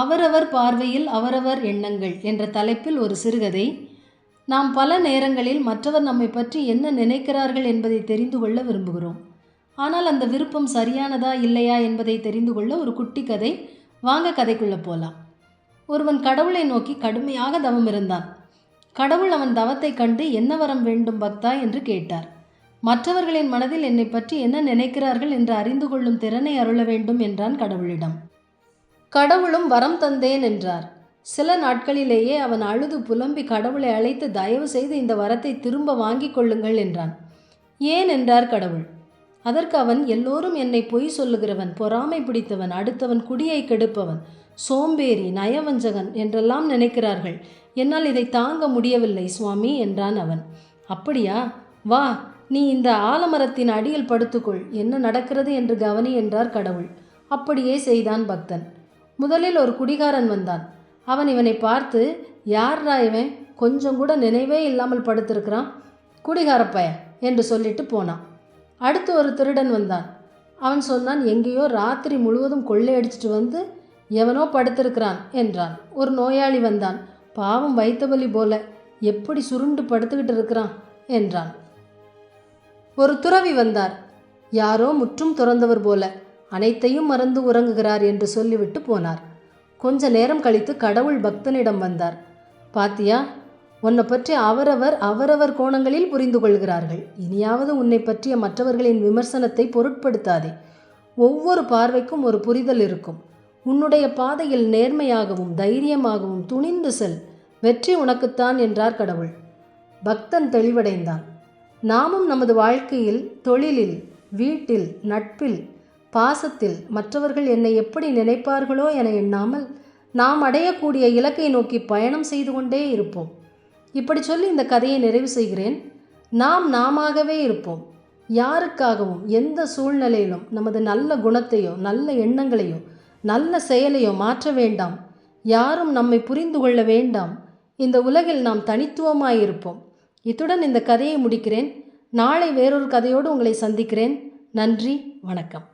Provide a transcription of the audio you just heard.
அவரவர் பார்வையில் அவரவர் எண்ணங்கள் என்ற தலைப்பில் ஒரு சிறுகதை. நாம் பல நேரங்களில் மற்றவர் நம்மை பற்றி என்ன நினைக்கிறார்கள் என்பதை தெரிந்து கொள்ள விரும்புகிறோம். ஆனால் அந்த விருப்பம் சரியானதா இல்லையா என்பதை தெரிந்து கொள்ள ஒரு குட்டி கதை. வாங்க கதைக்குள்ளே போகலாம் ஒருவன் கடவுளை நோக்கி கடுமையாக தவம் இருந்தான். கடவுள் அவன் தவத்தை கண்டு என்ன வரம் வேண்டும் பக்தா என்று கேட்டார். மற்றவர்களின் மனதில் என்னை பற்றி என்ன நினைக்கிறார்கள் என்று அறிந்து கொள்ளும் திறனை அருள வேண்டும் என்றான் கடவுளிடம். கடவுளும் வரம் தந்தேன் என்றார். சில நாட்களிலேயே அவன் அழுது புலம்பி கடவுளை அழைத்து தயவு செய்து இந்த வரத்தை திரும்ப வாங்கிக் கொள்ளுங்கள் என்றான். ஏன்? என்றார் கடவுள். அதற்கு அவன் எல்லோரும் என்னை பொய் சொல்லுகிறவன் பொறாமை பிடித்தவன் அடுத்தவன் குடியை கெடுப்பவன் சோம்பேறி நயவஞ்சகன் என்றெல்லாம் நினைக்கிறார்கள். என்னால் இதை தாங்க முடியவில்லை சுவாமி என்றான் அவன். அப்படியா? வா நீ இந்த ஆலமரத்தின் அடியில் படுத்துக்கொள். என்ன நடக்கிறது? என்று கவனி என்றார் கடவுள். அப்படியே செய்தான் பக்தன். முதலில் ஒரு குடிகாரன் வந்தான். அவன் இவனை பார்த்து யார்ரா இவன்? கொஞ்சம் கூட நினைவே இல்லாமல் படுத்திருக்கிறான். குடிகாரப்பய என்று சொல்லிட்டு போனான். அடுத்து ஒரு திருடன் வந்தான். அவன் சொன்னான் எங்கேயோ ராத்திரி முழுவதும் கொள்ளையடிச்சிட்டு வந்து எவனோ படுத்திருக்கிறான் என்றான். ஒரு நோயாளி வந்தான். பாவம் வைத்தபலி போல எப்படி சுருண்டு படுத்துக்கிட்டு இருக்கிறான்? என்றான். ஒரு துறவி வந்தார். யாரோ முற்றும் துறந்தவர் போல அனைத்தையும் மறந்து உறங்குகிறார் என்று சொல்லிவிட்டு போனார். கொஞ்ச நேரம் கழித்து கடவுள் பக்தனிடம் வந்தார். பாத்தியா உன்னை பற்றி அவரவர் அவரவர் கோணங்களில் புரிந்து கொள்கிறார்கள். இனியாவது உன்னை பற்றிய மற்றவர்களின் விமர்சனத்தை பொருட்படுத்தாதே. ஒவ்வொரு பார்வைக்கும் ஒரு புரிதல் இருக்கும். உன்னுடைய பாதையில் நேர்மையாகவும் தைரியமாகவும் துணிந்து செல். வெற்றி உனக்குத்தான் என்றார் கடவுள். பக்தன் தெளிவடைந்தான். நாமும் நமது வாழ்க்கையில் தொழிலில் வீட்டில் நட்பில் பாசத்தில் மற்றவர்கள் என்னை எப்படி நினைப்பார்களோ என எண்ணாமல் நாம் அடையக்கூடிய இலக்கை நோக்கி பயணம் செய்து கொண்டே இருப்போம். இப்படி சொல்லி இந்த கதையை நிறைவு செய்கிறேன். நாம் நாமாகவே இருப்போம். யாருக்காகவும் எந்த சூழ்நிலையிலும் நமது நல்ல குணத்தையோ நல்ல எண்ணங்களையோ நல்ல செயலையோ மாற்ற வேண்டாம். யாரும் நம்மை புரிந்து கொள்ள வேண்டாம். இந்த உலகில் நாம் தனித்துவமாயிருப்போம் இத்துடன் இந்த கதையை முடிக்கிறேன். நாளை வேறொரு கதையோடு உங்களை சந்திக்கிறேன். நன்றி வணக்கம்.